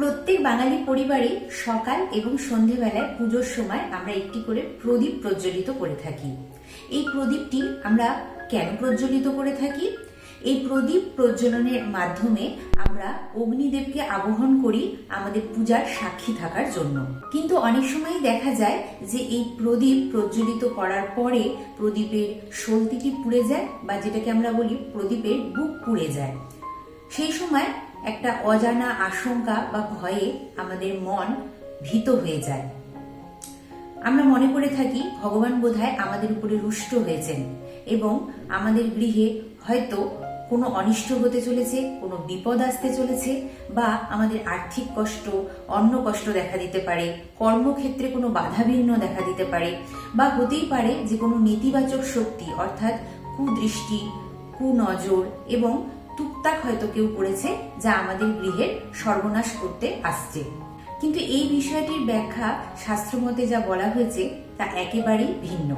প্রত্যেক বাঙালি পরিবারে সকাল এবং সন্ধেবেলায় পুজোর সময় আমরা একটি করে প্রদীপ প্রজ্বলিত করে থাকি। এই প্রদীপটি আমরা কেন প্রজ্বলিত করে থাকি? এই প্রদীপ প্রজ্বলনের মাধ্যমে আমরা অগ্নিদেবকে আবহন করি আমাদের পূজার সাক্ষী থাকার জন্য। কিন্তু অনেক সময় দেখা যায় যে এই প্রদীপ প্রজ্বলিত করার পরে প্রদীপের সলতিটি পুড়ে যায় বা যেটাকে আমরা বলি প্রদীপের বুক পুড়ে যায়। সেই সময় একটা অজানা আশঙ্কা বা ভয়ে আমাদের মন ভীত হয়ে যায়। আমরা মনে করে থাকি ভগবান বোধহয় আমাদের উপরে রুষ্ট হয়েছেন এবং আমাদের গৃহে হয়তো কোনো অনিষ্ট হতে চলেছে, কোনো বিপদ আসতে চলেছে বা আমাদের আর্থিক কষ্ট অন্য কষ্ট দেখা দিতে পারে, কর্মক্ষেত্রে কোনো বাধাবিঘ্ন দেখা দিতে পারে বা হতেই পারে যে কোনো নেতিবাচক শক্তি অর্থাৎ কুদৃষ্টি, কুনজর এবং টুকটাক হয়তো কেউ করেছে যা আমাদের গৃহের সর্বনাশ করতে আসছে। কিন্তু এই বিষয়টির ব্যাখ্যা শাস্ত্রমতে যা বলা হয়েছে তা একেবারেই ভিন্ন।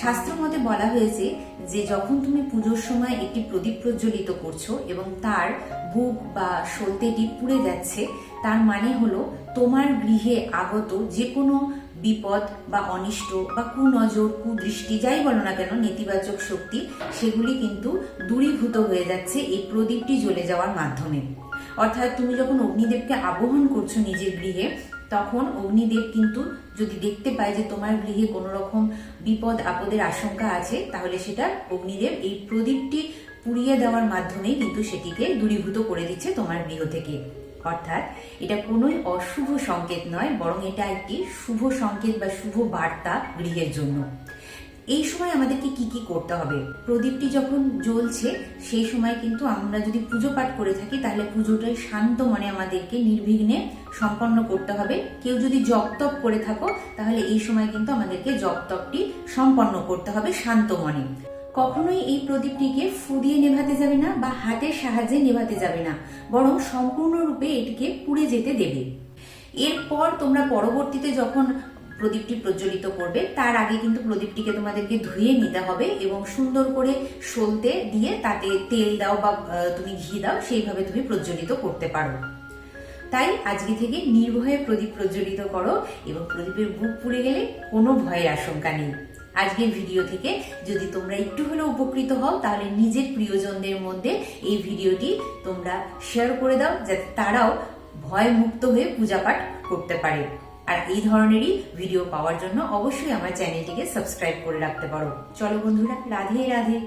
শাস্ত্রমতে বলা হয়েছে যে, যখন তুমি পুজোর সময় একটি প্রদীপ প্রজ্বলিত করছ এবং তার বুক বা সলতেটি পুড়ে যাচ্ছে, তার মানে হলো তোমার গৃহে আগত যে কোনো বিপদ বা অনিষ্ট বা কুনজর, কুদৃষ্টি, যাই বলো না কেন, নেতিবাচক শক্তি, সেগুলি কিন্তু দূরীভূত হয়ে যাচ্ছে এই প্রদীপটি জ্বলে যাওয়ার মাধ্যমে। অর্থাৎ তুমি যখন অগ্নিদেবকে আবহন করছ নিজের গৃহে তখন অগ্নিদেব কিন্তু যদি দেখতে পায় যে তোমার গৃহে কোনো রকম বিপদ, আপদের আশঙ্কা আছে, তাহলে সেটা অগ্নিদেব এই প্রদীপটি পুড়িয়ে দেওয়ার মাধ্যমে কিন্তু সেটিকে দূরীভূত করে দিচ্ছে তোমার গৃহ থেকে। অর্থাৎ এটা কোনোই অশুভ সংকেত নয়, বরং এটা একটি শুভ সংকেত বা শুভ বার্তা গৃহের জন্য। এই সময় আমাদেরকে কি কি করতে হবে? প্রদীপটি যখন জ্বলছে, সেই সময় কিন্তু আমরা যদি পুজো পাঠ করে থাকি, তাহলে পুজোটাই শান্ত মনে আমাদেরকে নির্বিঘ্নে সম্পন্ন করতে হবে। কেউ যদি জপ তপ করে থাকো, তাহলে এই সময় কিন্তু আমাদেরকে জপ তপটি সম্পন্ন করতে হবে শান্ত মনে। কখনোই এই প্রদীপটিকে ফু দিয়ে নেভাতে যাবে না বা হাতের সাহায্যে নেভাতে যাবে না, বরং সম্পূর্ণরূপে এটিকে পুড়ে যেতে দেবে। এরপর তোমরা পরবর্তীতে যখন প্রদীপটি প্রজ্বলিত করবে, তার আগে কিন্তু প্রদীপটিকে তোমাদেরকে ধুয়ে নিতে হবে এবং সুন্দর করে সলতে দিয়ে তাতে তেল দাও বা তুমি ঘি দাও, সেইভাবে তুমি প্রজ্বলিত করতে পারো। তাই আজকে থেকে নির্ভয়ে প্রদীপ প্রজ্বলিত করো এবং প্রদীপের বুক পুড়ে গেলে কোনো ভয়ের আশঙ্কা নেই। আজকের ভিডিও থেকে যদি তোমরা একটু হলেও উপকৃত হও, তাহলে নিজের প্রিয়জনদের মধ্যে এই ভিডিওটি তোমরা শেয়ার করে দাও, যাতে তারাও ভয় মুক্ত হয়ে পূজা পাঠ করতে পারে। আর এই ধরনেরই ভিডিও পাওয়ার জন্য অবশ্যই আমার চ্যানেলটিকে সাবস্ক্রাইব করে রাখতে পারো। চলো বন্ধুরা, রাধে রাধে।